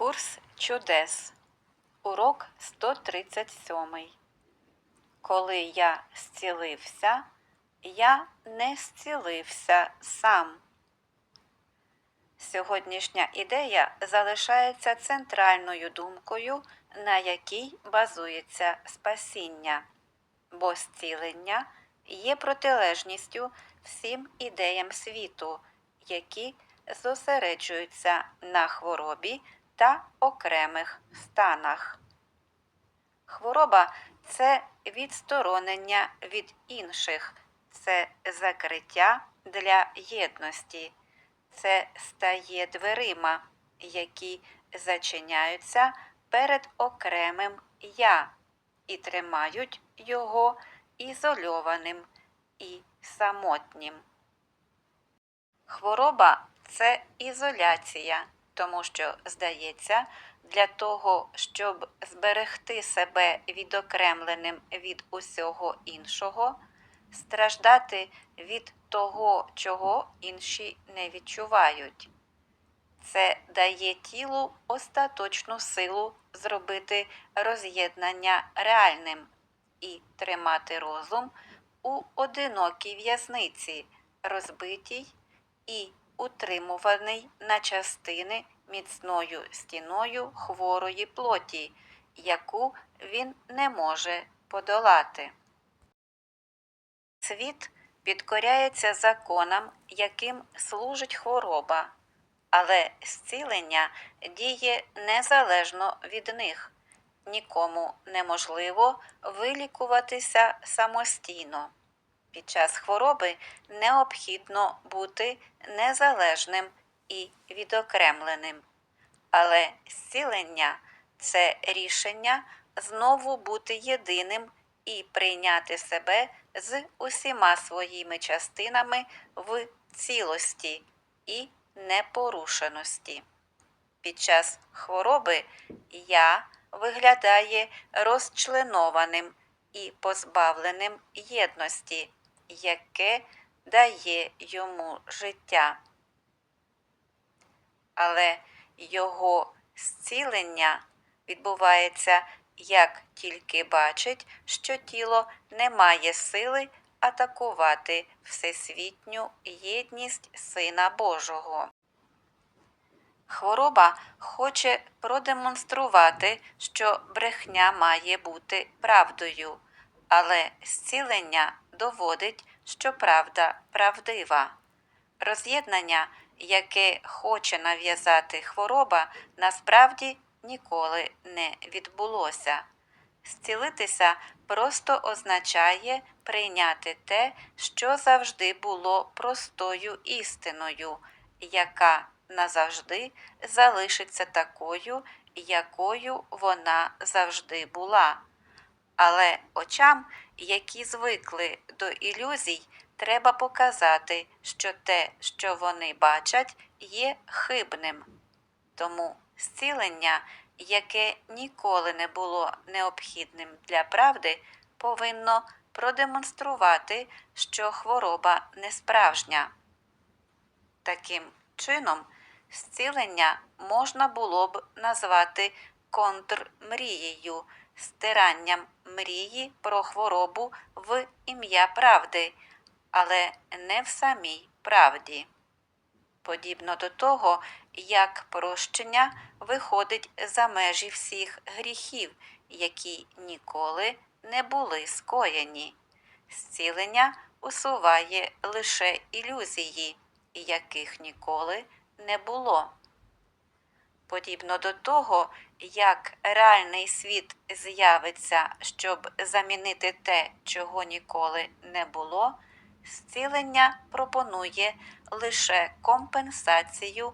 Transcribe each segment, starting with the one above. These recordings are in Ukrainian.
Курс чудес. Урок 137. Коли я зцілився, я не зцілився сам. Сьогоднішня ідея залишається центральною думкою, на якій базується спасіння, бо зцілення є протилежністю всім ідеям світу, які зосереджуються на хворобі та окремих станах. Хвороба це відсторонення від інших, це закриття для єдності, це стає дверима, які зачиняються перед окремим я і тримають його ізольованим і самотнім. Хвороба це ізоляція, тому що, здається, для того, щоб зберегти себе відокремленим від усього іншого, страждати від того, чого інші не відчувають. Це дає тілу остаточну силу зробити роз'єднання реальним і тримати розум у одинокій в'язниці, розбитій і утримуваний на частини міцною стіною хворої плоті, яку він не може подолати. Світ підкоряється законам, яким служить хвороба, але зцілення діє незалежно від них. Нікому неможливо вилікуватися самостійно. Під час хвороби необхідно бути незалежним і відокремленим. Але зцілення це рішення знову бути єдиним і прийняти себе з усіма своїми частинами в цілості і непорушеності. Під час хвороби я виглядає розчленованим і позбавленим єдності, яке дає йому життя. Але його зцілення відбувається як тільки бачить, що тіло не має сили атакувати всесвітню єдність Сина Божого. Хвороба хоче продемонструвати, що брехня має бути правдою, але зцілення доводить, що правда правдива. Роз'єднання, яке хоче нав'язати хвороба, насправді ніколи не відбулося. Зцілитися просто означає прийняти те, що завжди було простою істиною, яка назавжди залишиться такою, якою вона завжди була. Але очам, які звикли до ілюзій, треба показати, що те, що вони бачать, є хибним. Тому зцілення, яке ніколи не було необхідним для правди, повинно продемонструвати, що хвороба не справжня. Таким чином, зцілення можна було б назвати контрмрією, стиранням мрії про хворобу в ім'я правди, але не в самій правді. Подібно до того, як прощення виходить за межі всіх гріхів, які ніколи не були скоєні. Зцілення усуває лише ілюзії, яких ніколи не було. Подібно до того, як реальний світ з'явиться, щоб замінити те, чого ніколи не було, зцілення пропонує лише компенсацію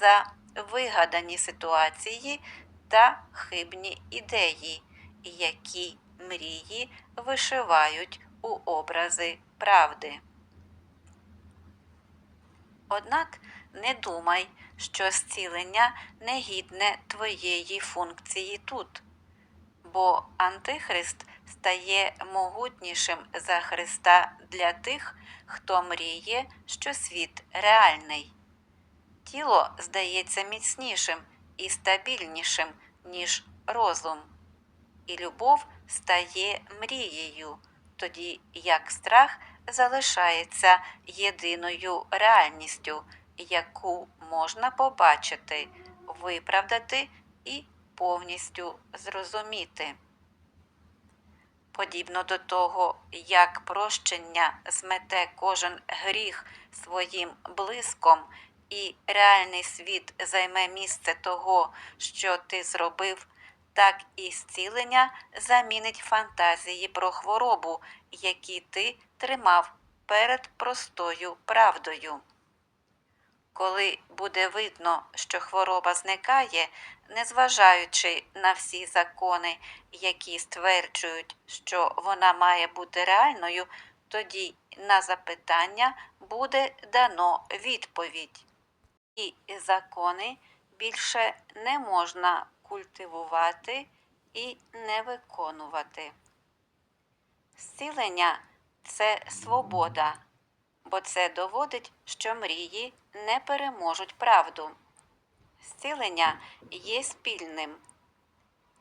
за вигадані ситуації та хибні ідеї, які мрії вишивають у образи правди. Однак не думай, що зцілення не гідне твоєї функції тут, бо Антихрист стає могутнішим за Христа для тих, хто мріє, що світ реальний. Тіло здається міцнішим і стабільнішим, ніж розум. І любов стає мрією, тоді як страх залишається єдиною реальністю, яку можна побачити, виправдати і повністю зрозуміти. Подібно до того, як прощення змете кожен гріх своїм блиском, і реальний світ займе місце того, що ти зробив, так і зцілення замінить фантазії про хворобу, які ти тримав перед простою правдою. Коли буде видно, що хвороба зникає, незважаючи на всі закони, які стверджують, що вона має бути реальною, тоді на запитання буде дано відповідь. І закони більше не можна культивувати і не виконувати. Зцілення це свобода, бо це доводить, що мрії не переможуть правду. Зцілення є спільним,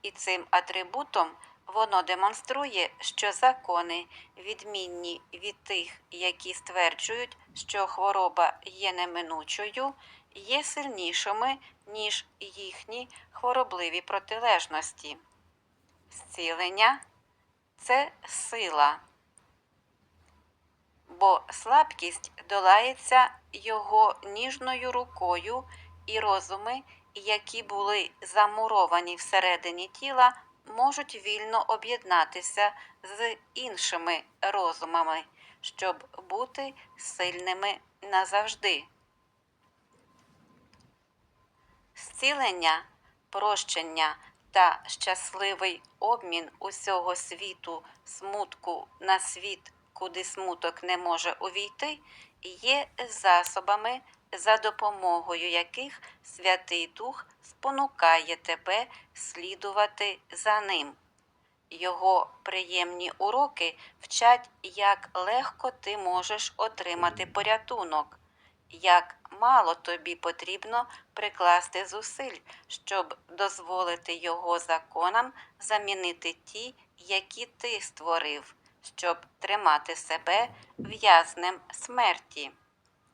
і цим атрибутом воно демонструє, що закони, відмінні від тих, які стверджують, що хвороба є неминучою, є сильнішими, ніж їхні хворобливі протилежності. Зцілення це сила бо слабкість долається його ніжною рукою, і розуми, які були замуровані всередині тіла, можуть вільно об'єднатися з іншими розумами, щоб бути сильними назавжди. Зцілення, прощення та щасливий обмін усього світу смутку на світ куди смуток не може увійти, є засобами, за допомогою яких Святий Дух спонукає тебе слідувати за ним. Його приємні уроки вчать, як легко ти можеш отримати порятунок, як мало тобі потрібно прикласти зусиль, щоб дозволити його законам замінити ті, які ти створив щоб тримати себе в'язнем смерті.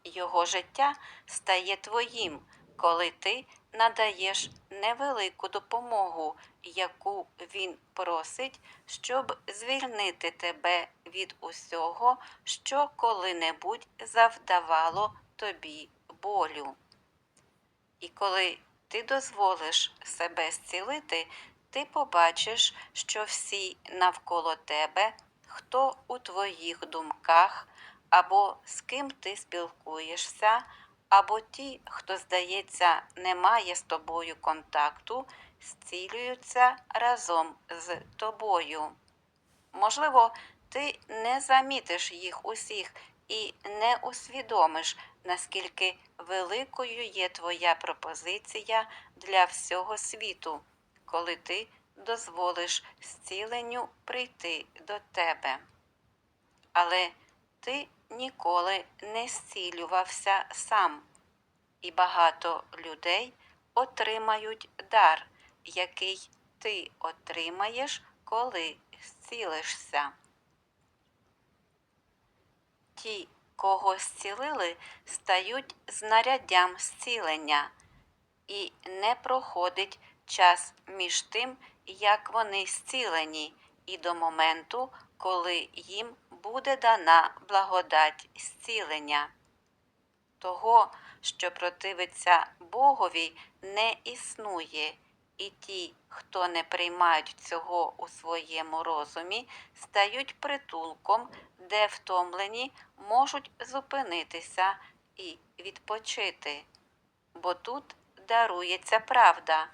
Його життя стає твоїм, коли ти надаєш невелику допомогу, яку він просить, щоб звільнити тебе від усього, що коли-небудь завдавало тобі болю. І коли ти дозволиш себе зцілити, ти побачиш, що всі навколо тебе хто у твоїх думках, або з ким ти спілкуєшся, або ті, хто, здається, не має з тобою контакту, зцілюються разом з тобою. Можливо, ти не замітиш їх усіх і не усвідомиш, наскільки великою є твоя пропозиція для всього світу, коли ти дозволиш зціленню прийти до тебе. Але ти ніколи не зцілювався сам, і багато людей отримають дар, який ти отримаєш, коли зцілишся. Ті, кого зцілили, стають знаряддям зцілення, і не проходить час між тим, як вони зцілені, і до моменту, коли їм буде дана благодать зцілення. Того, що противиться Богові, не існує, і ті, хто не приймають цього у своєму розумі, стають притулком, де втомлені можуть зупинитися і відпочити, бо тут дарується правда,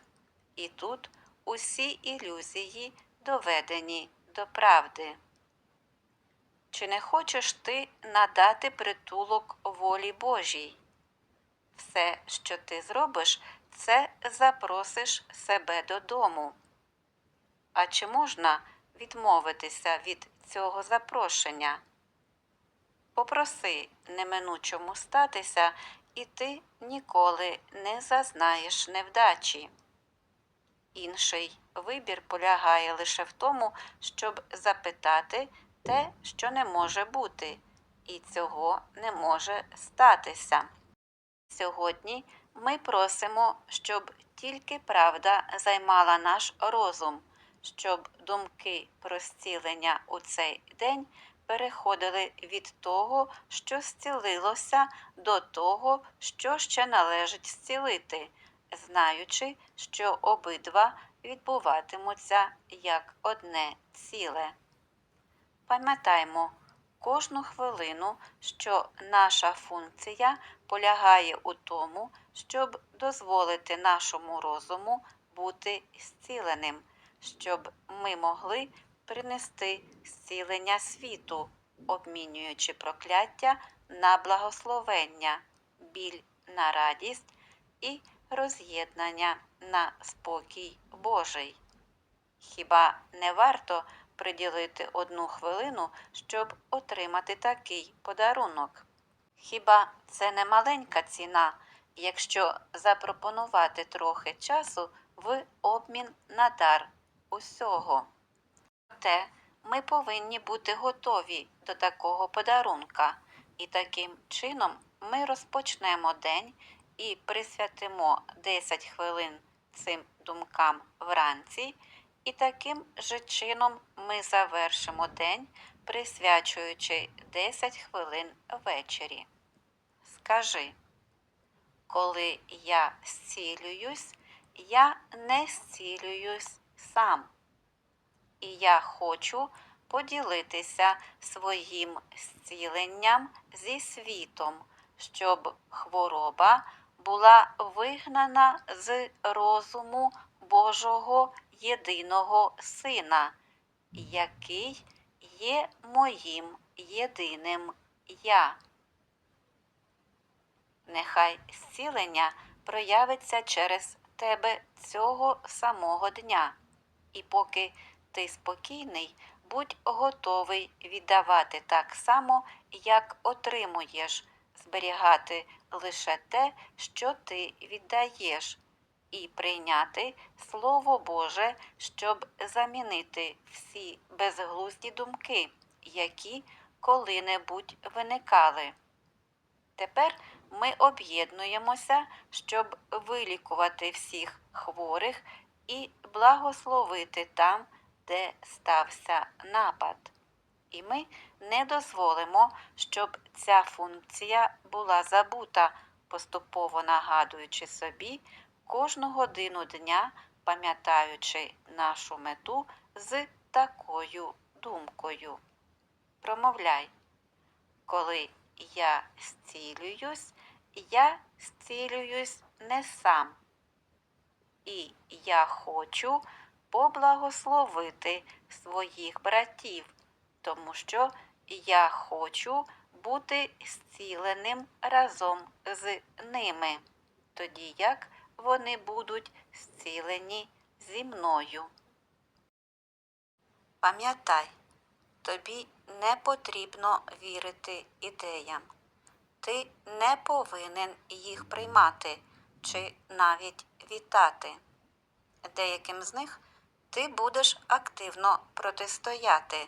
і тут усі ілюзії доведені до правди. Чи не хочеш ти надати притулок волі Божій? Все, що ти зробиш, це запросиш себе додому. А чи можна відмовитися від цього запрошення? Попроси неминучому статися і ти ніколи не зазнаєш невдачі. Інший. Вибір полягає лише в тому, щоб запитати те, що не може бути, і цього не може статися. Сьогодні ми просимо, щоб тільки правда займала наш розум, щоб думки про зцілення у цей день переходили від того, що зцілилося, до того, що ще належить зцілити, знаючи, що обидва відбуватимуться як одне ціле. Пам'ятаймо кожну хвилину, що наша функція полягає у тому, щоб дозволити нашому розуму бути зціленим, щоб ми могли принести зцілення світу, обмінюючи прокляття на благословення, біль на радість і роз'єднання на спокій Божий. Хіба не варто приділити одну хвилину, щоб отримати такий подарунок? Хіба це не маленька ціна, якщо запропонувати трохи часу в обмін на дар усього? Проте ми повинні бути готові до такого подарунка, і таким чином ми розпочнемо день і присвятимо 10 хвилин цим думкам вранці, і таким же чином ми завершимо день, присвячуючи 10 хвилин ввечері. Скажи, коли я зцілююсь, я не зцілююсь сам. І я хочу поділитися своїм зціленням зі світом, щоб хвороба була вигнана з розуму Божого єдиного Сина, який є моїм єдиним Я. Нехай зцілення проявиться через тебе цього самого дня, і поки ти спокійний, будь готовий віддавати так само, як отримуєш, зберігати лише те, що ти віддаєш, і прийняти Слово Боже, щоб замінити всі безглузді думки, які коли-небудь виникали. Тепер ми об'єднуємося, щоб вилікувати всіх хворих і благословити там, де стався напад. І ми не дозволимо, щоб ця функція була забута, поступово нагадуючи собі кожну годину дня, пам'ятаючи нашу мету з такою думкою. Промовляй, коли я зцілююсь, я зцілююсь не сам. І я хочу поблагословити своїх братів, тому що я хочу бути зціленим разом з ними, тоді як вони будуть зцілені зі мною. Пам'ятай, тобі не потрібно вірити ідеям. Ти не повинен їх приймати чи навіть вітати. Деяким з них ти будеш активно протистояти.